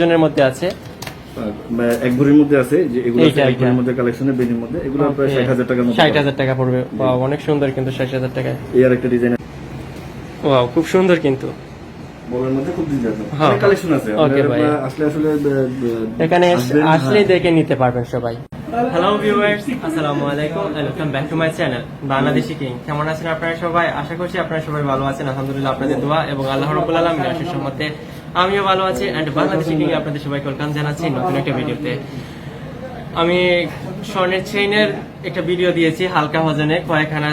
জনের মধ্যে আছে। এক ভরির মধ্যে আছে যে এগুলো এক ভরির মধ্যে কালেকশনের বেনির মধ্যে এগুলো প্রায় ষাট হাজার টাকার মধ্যে ষাট পাবেন। হাজার টাকা পড়বে। Wow, অনেক সুন্দর কিন্তু ষাট হাজার টাকায়। এই আর একটা ডিজাইন ওয়াও খুব সুন্দর কিন্তু। বলের মধ্যে খুব ডিজাইন হ্যাঁ। কালেকশন আছে। Okay, আপনারা ভাই। আসলে আসলে এখানে হ্যাঁ। দেখে নিতে পারবেন সবাই। হ্যালো ভিউয়ার্স আসসালামু আলাইকুম welcome back to my channel Bangladeshi king কেমন আছেন আপনারা সবাই? আশা করছি আপনারা সবাই ভালো আছেন। আলহামদুলিল্লাহ আপনাদের দোয়া এবং আল্লাহ রাব্বুল আলামিনের রহমতে আমিও ভালো আছি এন্ড বাংলাদেশি কিং আপনাদের সবাইকে ওয়েলকাম জানাচ্ছি নতুন একটা ভিডিওতে। আমি স্বর্ণের চেইনের একটা ভিডিও দিয়েছি, হালকা ওজনে কয়েকখানা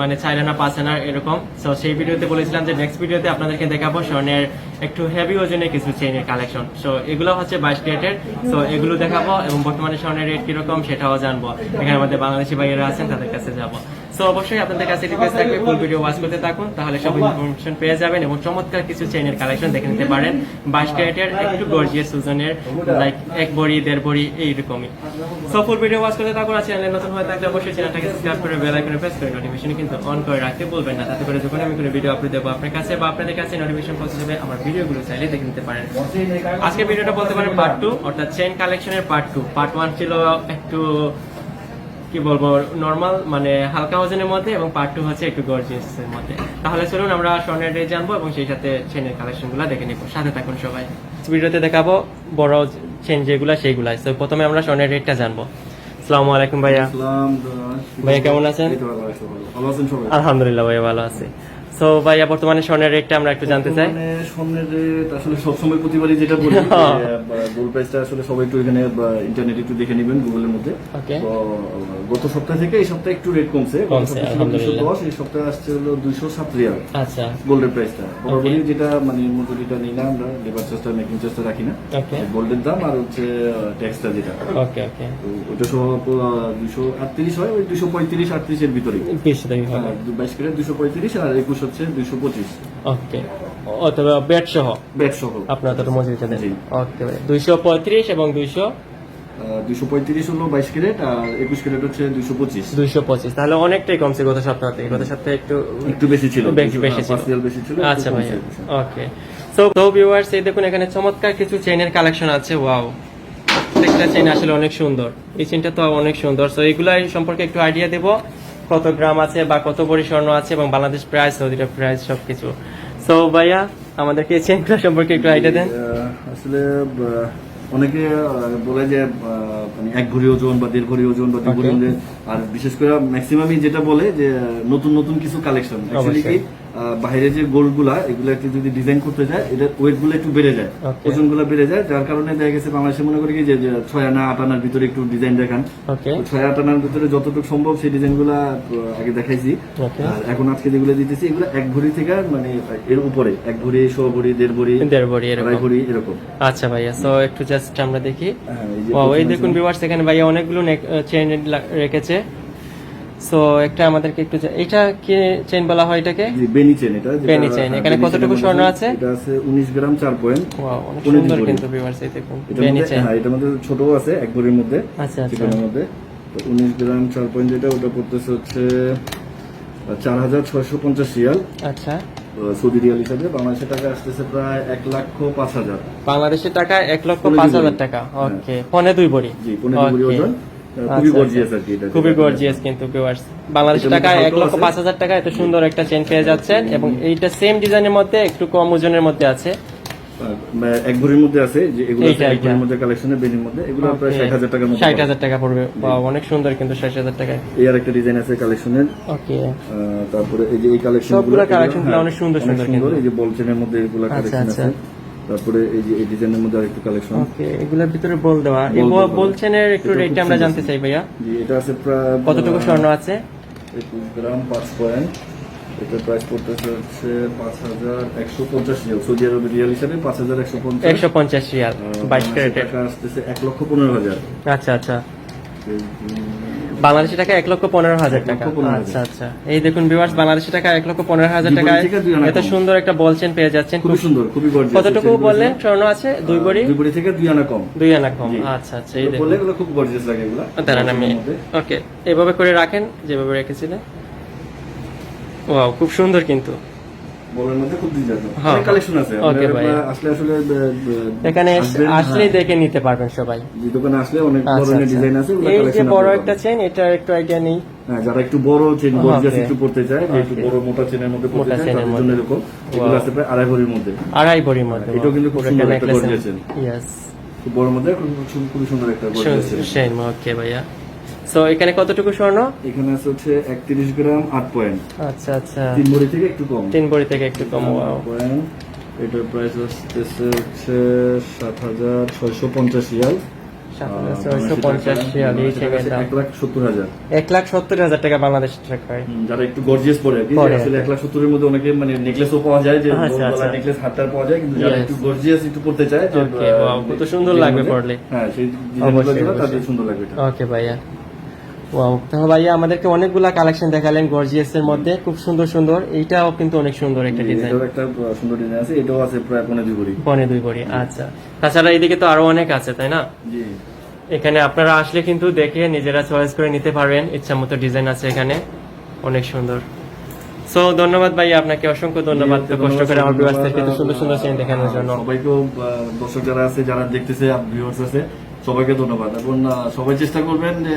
মানে চার আনা পাঁচ আনা এরকম। তো সেই ভিডিওতে বলেছিলাম যে নেক্সট ভিডিওতে আপনাদেরকে দেখাবো স্বর্ণের একটু হেভি ওজনে কিছু চেইনের কালেকশন সো এগুলো হচ্ছে বাইশ ক্যারেটের। সো এগুলো দেখাবো এবং বর্তমানে স্বর্ণের রেট কীরকম সেটাও জানব। এখানে আমাদের বাংলাদেশি ভাইয়েরা আছেন, তাদের কাছে যাব। সো অবশ্যই আপনাদের কাছে রিকোয়েস্ট থাকবে ফুল ভিডিও ওয়াচ করতে থাকুন, তাহলে সব ইনফরমেশন পেয়ে যাবেন এবং চমৎকার কিছু চেইনের কালেকশন দেখে নিতে পারেন। বাইশ ক্যারেটের একটু গর্জিয়াস সুজনের লাইক এক বড়ি, দেড় বড়ি, এইরকমই। সো ফুল ভিডিও ওয়াচ করতে থাকুন, আর চ্যানেলে নতুন হয়ে থাকলে অবশ্যই চ্যানেলটাকে সাবস্ক্রাইব করে বেল আইকনে প্রেস করে নোটিফিকেশন কিন্তু অন করে রাখতে বলবেন না। তাতে করে যখন আমি কোনো ভিডিও আপলোড দেবো আপনার কাছে বা আপনাদের কাছে নোটিফিকেশন পৌঁছে যাবে, আমার ভিডিওগুলো চাইলে দেখে নিতে পারেন। আজকে ভিডিওটা বলতে পারেন পার্ট টু অর্থাৎ চেন কালেকশনের পার্ট টু পার্ট ওয়ান ছিল একটু কি বলব নর্মাল মানে হালকা ওজনের মধ্যে এবং পার্ট টু হচ্ছে একটু গর্জিয়াসের মধ্যে। তাহলে চলুন আমরা স্বর্ণের রেট জানব এবং সেই সাথে চেনের কালেকশনগুলা দেখে নিবো। সাথে থাকুন সবাই। ভিডিওতে দেখাবো বড় চেন যেগুলা সেইগুলা তো প্রথমে আমরা স্বর্ণের রেটটা জানব। আসসালামু আলাইকুম ভাইয়া। ভাইয়া কেমন আছেন? আলহামদুলিল্লাহ ভাইয়া ভালো আছে। তো ভাইয়া বর্তমানে স্বর্ণের রেটটা আমরা একটু জানতে চাই। স্বর্ণের রেট আসলে সবসময় প্রতিবারই যেটা বলি হ্যাঁ। গোল্ড প্রাইসটা আসলে সবাই একটু এখানে ইন্টারনেটে একটু দেখে নেবেন গুগলের মধ্যে। তো গত সপ্তাহ থেকে এই সপ্তাহে একটু রেট কমছে। 210, এই সপ্তাহে আসছে হলো দুইশো সাত রিয়াল। আচ্ছা। গোল্ডের প্রাইসটা বরাবরই যেটা মানে মজুরিটা নিই না আমরা লেবার চার্জটা মেকিং চার্জটা রাখি না। গোল্ডের দাম আর হচ্ছে ট্যাক্সটা যেটা। ওকে ওকে ওটা সহ দুশো আটত্রিশ হয় ওই দুশো পঁয়ত্রিশ আটত্রিশের ভিতরে হবে। বাইশ করে দুশো পঁয়ত্রিশ আর একুশ হচ্ছে দুশো পঁচিশ। ওকে। অথবা বেড সহ ব্যাট সহ আপনার তো মজুরিটা দেন ওকে দুইশো পঁয়ত্রিশ এবং দুইশো? দুশো পঁয়ত্রিশ হলো বাইশ ক্যারেট আর একুশ ক্যারেট হচ্ছে পঁচিশ। দুইশো পঁচিশ। তাহলে অনেকটাই কমছে গত সপ্তাহ থেকে। গত সপ্তাহে একটু একটু বেশি ছিল। বেশি বেশি ছিল। পার্সিয়াল বেশি ছিল আচ্ছা ভাই। ওকে। সো তো ভিউয়ার্স এই দেখুন এখানে চমৎকার কিছু চেইনের কালেকশন আছে। ওয়াও প্রত্যেকটা চেইন আসলে অনেক সুন্দর। এই চেইনটা তো অনেক সুন্দর। সো এইগুলাই সম্পর্কে একটু আইডিয়া দেব। কত গ্রাম আছে বা কত পরিসর্ণ আছে এবং বাংলাদেশ প্রাইস সৌদিটা প্রাইস সবকিছু। সো ভাইয়া আমাদেরকে চেইনগুলো সম্পর্কে একটু আইডিয়া দেন। আসলে অনেকে বলে যে মানে এক ভরি ওজন বা দেড় ঘড়ি ওজন বা দুই Okay. আর বিশেষ করে ম্যাক্সিমামই যেটা বলে যে নতুন নতুন কিছু কালেকশন অ্যাকচুয়ালি কি বাইরে যে গোল্ডগুলা এগুলো একটু যদি ডিজাইন করতে যায় এটা ওয়েটগুলো একটু বেড়ে যায়. ওজনগুলো বেড়ে যায় যার কারণে দেখা গেছে বাংলাদেশে মনে করি যে ছয় আনা আট আনার ভিতরে একটু ডিজাইন দেখান। ছয় আট আনার ভিতরে যতটুকু সম্ভব সেই ডিজাইনগুলা আগে দেখাইছি। আর এখন আজকে যেগুলো দিতেছি এগুলো এক ভরি থেকে মানে এর উপরে এক ভরি শো ভরি দেড় ভরি দেড় ভরি আড়াই ভরি এরকম। আচ্ছা ভাইয়া সো একটু জাস্ট আমরা দেখি। হ্যাঁ, এই ও দেখুন ভিউয়ার্স এখানে ভাইয়া অনেকগুলো চেইন রেখেছে। সো একটা আমাদেরকে একটু এটা কি চেইন বলা হয় এটাকে? বেনি চেন এটা বেনি। হ্যাঁ, এখানে কতটুকু স্বর্ণ আছে? এটা আছে উনিশ গ্রাম চার পয়েন্ট ওয়াও অনেক সুন্দর কিন্তু ভিউয়ার্স এই দেখুন বেনি চেইন হ্যাঁ এটার মধ্যে ছোট আছে এক ভরির মধ্যে আচ্ছা আচ্ছা। মধ্যে। তো উনিশ গ্রাম চার পয়েন্ট যেটা ওটা পড়তেছে হচ্ছে চার হাজার ছয়শো পঞ্চাশ রিয়াল। আচ্ছা। সৌদি রিয়াল হিসাবে বাংলাদেশের টাকা আসতেছে প্রায় এক লক্ষ পাঁচ হাজার। বাংলাদেশের টাকা এক লক্ষ পাঁচ হাজার টাকা হ্যাঁ। ওকে পনে দুই বড়ি জি পনেরো ভরি Okay. ওজন। খুবই আচ্ছা, গর্জিয়াস আচ্ছা। খুবই গর্জিয়াস কিন্তু ভিউয়ার্স বাংলাদেশের এটার টাকা এক লক্ষ পাঁচ হাজার টাকা এত সুন্দর একটা চেন পেয়ে যাচ্ছেন এবং এইটা সেম ডিজাইনের মধ্যে একটু কম ওজনের মধ্যে আছে। এক ভরির মধ্যে আছে যে এগুলো এক ভরির মধ্যে কালেকশনের বেনির মধ্যে এগুলো প্রায় ষাট হাজার টাকার মধ্যে ষাট পাবেন। হাজার টাকা পড়বে। অনেক সুন্দর কিন্তু ষাট হাজার টাকায়। এই আর একটা ডিজাইন আছে কালেকশনের ওকে তারপরে এই যে এই কালেকশন সবগুলা collection অনেক সুন্দর সুন্দর কিন্তু। এই যে বলচেনের মধ্যে এগুলো আচ্ছা, কালেকশন আচ্ছা। আছে। তারপরে এই যে এই ডিজাইনের মধ্যে আরেকটু কালেকশন ওকে এগুলোর ভিতরে বল দেওয়া। এই বল বল- বলছেন এর একটু এটা রেটটা আমরা জানতে চাই ভাইয়া। জি এটা আছে প্রায় কতটুকু স্বর্ণ আছে? একুশ গ্রাম পাঁচ পয়েন্ট। এটার প্রাইস পড়তেছে হচ্ছে পাঁচ হাজার একশো পঞ্চাশ রিয়াল। সৌদি আরবের রিয়াল হিসাবে পাঁচ হাজার একশো পঞ্চাশ। একশো পঞ্চাশ রিয়াল আহ, বাইশ বাংলাদেশি ক্যারেটের। টাকা আসতেছে এক লক্ষ পনেরো হাজার। আচ্ছা আচ্ছা। বাংলাদেশি টাকা এক লক্ষ পনেরো হাজার টাকা। আচ্ছা আচ্ছা। এই দেখুন ভিউয়ার্স বাংলাদেশি টাকা এক লক্ষ পনেরো হাজার টাকা টাকায় এত সুন্দর একটা বলছেন পেয়ে যাচ্ছেন। খুব সুন্দর খুবই গর্জিয়াস কতটুকু বললেন? স্বর্ণ আছে? দুই বড়ি? দুই বড়ি থেকে দুই আনা কম। দুই আনা কম। আচ্ছা আচ্ছা এই দেখুন। এগুলো খুব গর্জিয়াস লাগে এগুলো। দাঁড়ান আমি ওকে এভাবে করে রাখেন যেভাবে রেখেছিলেন। ওয়াও খুব সুন্দর কিন্তু। ডিজাইন হ্যাঁ। আসলে হ্যাঁ। দেখে নিতে পারবেন সবাই। দোকানে আসলে অনেক আচ্ছা, ধরনের আচ্ছা। ডিজাইন আছে এই যে বড় একটা চেন এটা একটু আইডিয়া নেই। হ্যাঁ যারা একটু বড় চেন. গর্জিয়াস একটু পড়তে চায় একটু বড় মোটা চেনের মধ্যে পড়তে চায় তাদের জন্য মধ্যে। এরকম। এগুলো আছে প্রায় আড়াই ভরির মধ্যে। আড়াই বড়ির মধ্যে এটাও কিন্তু খুব সুন্দর একটা gorgeous চেন। ইয়েস বড় মধ্যে খুব খুব- সুন্দর একটা গর্জিয়াস চেন ওকে ভাইয়া। সো এখানে কতটুকু স্বর্ণ? এখানে আছে হচ্ছে একত্রিশ গ্রাম আট পয়েন্ট। আচ্ছা আচ্ছা। তিন ভরি থেকে একটু কম। তিন বড়ি থেকে একটু কম. পয়েন্ট। এটার প্রাইস আসতেছে হচ্ছে সাত হাজার ছয়শো পঞ্চাশ রিয়াল। এক লাখ সত্তর হাজার। টাকা বাংলাদেশ টাকায় যারা একটু গর্জিয়াস পরে আর কি আসলে এক লাখ সত্তরের মধ্যে অনেকে মানে নেকলেসও পাওয়া যায় যে আচ্ছা, আচ্ছা। নেকলেস হাতটার পাওয়া যায় কিন্তু যারা একটু গর্জিয়াস একটু পড়তে চায় কত সুন্দর লাগবে মধ্যে- হ্যাঁ সেই তাদের সুন্দর লাগবে ওকে ভাইয়া। ওয়াও তাহলে ভাইয়া আমাদেরকে অনেকগুলা কালেকশন দেখালেন গর্জিয়াস এর মধ্যে। খুব সুন্দর সুন্দর। এইটাও কিন্তু অনেক সুন্দর একটা ডিজাইন এটাও একটা সুন্দর ডিজাইন আছে। এটাও আছে প্রায় পনেরো দুই ভরি পনে দুই বড়ি আচ্ছা। তাছাড়া এইদিকে তো আরও অনেক আছে তাই না? জি। এখানে আপনারা আসলে কিন্তু দেখে নিজেরা চয়েস করে নিতে পারবেন। ইচ্ছা মতো ডিজাইন আছে এখানে। অনেক সুন্দর। সো ধন্যবাদ ভাই আপনাকে। অসংখ্য ধন্যবাদ কষ্ট করে আমার ভিউয়ার্সদেরকে এত সুন্দর সুন্দর চেন দেখানোর জন্য। সবাইকেও আহ, দর্শক যারা আছে যারা দেখতেছে ভিউয়ার্স আছে সবাইকে ধন্যবাদ এবং সবাই চেষ্টা করবেন যে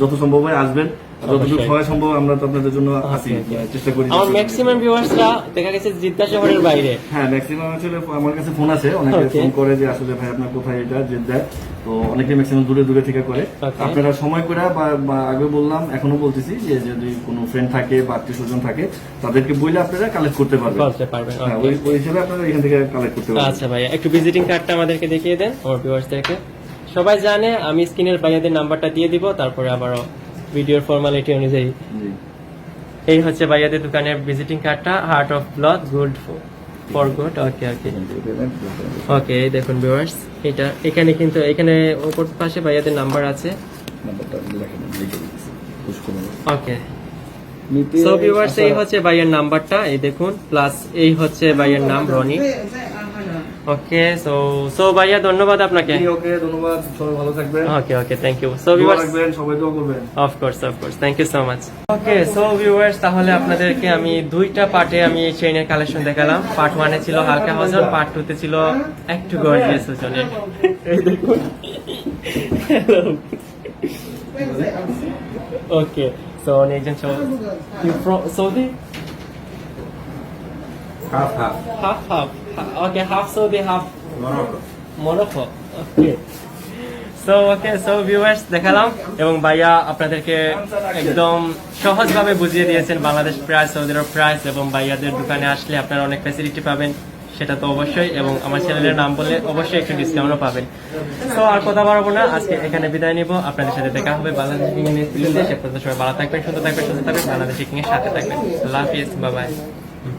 যত সম্ভব হয় আসবেন। যতটুকু সময় সম্ভব আমরা তো আপনাদের জন্য আসি Okay, okay. চেষ্টা করি আমার ম্যাক্সিমাম ভিউয়ার্সরা দেখা গেছে জিদ্দা শহরের বাইরে। হ্যাঁ ম্যাক্সিমাম আসলে আমার কাছে ফোন আছে। অনেকে ফোন করে যে আসলে ভাই আপনার কোথায় এটা দেয় তো অনেকে ম্যাক্সিমাম দূরে দূরে থেকে করে। আপনারা সময় করে বা আগে বললাম এখনও বলতেছি যে যদি কোনো ফ্রেন্ড থাকে বা আত্মীয় স্বজন থাকে তাদেরকে বইলে আপনারা কালেক্ট করতে পারবেন। হ্যাঁ ওই হিসেবে আপনারা এখান থেকে কালেক্ট করতে পারবেন। আচ্ছা ভাইয়া একটু ভিজিটিং কার্ডটা আমাদেরকে দেখিয়ে দেন আমার ভিউয়ার্সদেরকে সবাই জানে আমি স্ক্রিনের ভাইয়াদের নাম্বারটা দিয়ে দিব তারপরে আবারও ভিডিওর ফর্মালিটি অনুযায়ী। এই হচ্ছে ভাইয়াদের দোকানের ভিজিটিং কার্ডটা heart of ব্লথ good for good okay okay okay এই দেখুন ভিউয়ার্স এটা এখানে কিন্তু এখানে ওপর পাশে ভাইয়াদের নাম্বার আছে। ওকে সো ভিউয়ার্স এই হচ্ছে ভাইয়ের নাম্বারটা এই দেখুন প্লাস এই হচ্ছে ভাইয়ের নাম রনি ওকে সো সো ভাইয়া ধন্যবাদ আপনাকে। ওকে ধন্যবাদ সবাই ভালো থাকবেন। Okay okay thank you so viewers রাখবেন সবাই দোয়া করবেন। Of course of course thank you so much okay so viewers তাহলে আপনাদেরকে আমি দুইটা পার্টে আমি এই চেইনের কালেকশন দেখালাম। পার্ট ওয়ানে ছিল হালকা ওজন পার্ট টু তে ছিল একটু গর্জিয়াস ওজনে এই দেখুন। ওকে সো উনি একজন Saudi Half half. Half half okay half Saudi half Morocco. Morocco okay so okay so viewers দেখালাম এবং ভাইয়া আপনাদেরকে একদম সহজভাবে বুঝিয়ে দিয়েছেন Bangladesh price Saudi Arab price এবং ভাইয়াদের দোকানে আসলে আপনারা অনেক ফ্যাসিলিটি পাবেন সেটা তো অবশ্যই এবং আমার চ্যানেলের নাম বললে অবশ্যই একটু ডিসকাউন্টও পাবেন। তো আর কথা বাড়াবো না আজকে এখানে বিদায় নিব আপনাদের সাথে দেখা হবে বাংলাদেশ কিং এর সে পর্যন্ত সবাই ভালো থাকবেন সুন্দর থাকবেন সুস্থ থাকবেন বাংলাদেশ কিং এর সাথে থাকবেন। আল্লাহ হাফিজ বাবাই